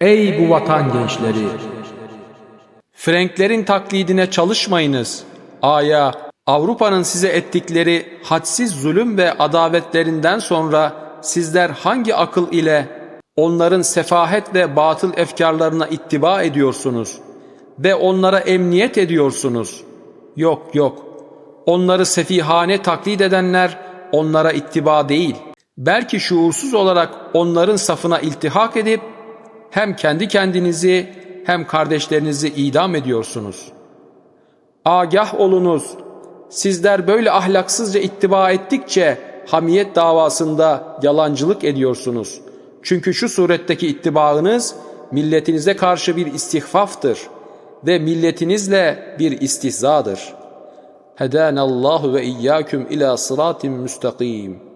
Ey bu vatan gençleri! Frenklerin taklidine çalışmayınız. Aya, Avrupa'nın size ettikleri hadsiz zulüm ve adavetlerinden sonra sizler hangi akıl ile onların sefahet ve batıl efkarlarına ittiba ediyorsunuz ve onlara emniyet ediyorsunuz? Yok yok. Onları sefihane taklit edenler onlara ittiba değil. Belki şuursuz olarak onların safına iltihak edip hem kendi kendinizi hem kardeşlerinizi idam ediyorsunuz. Agah olunuz. Sizler böyle ahlaksızca ittiba ettikçe hamiyet davasında yalancılık ediyorsunuz. Çünkü şu suretteki ittibaınız milletinize karşı bir istihfaftır ve milletinizle bir istihzadır. Hedanallahu ve iyyaküm ila sıratin müstakim.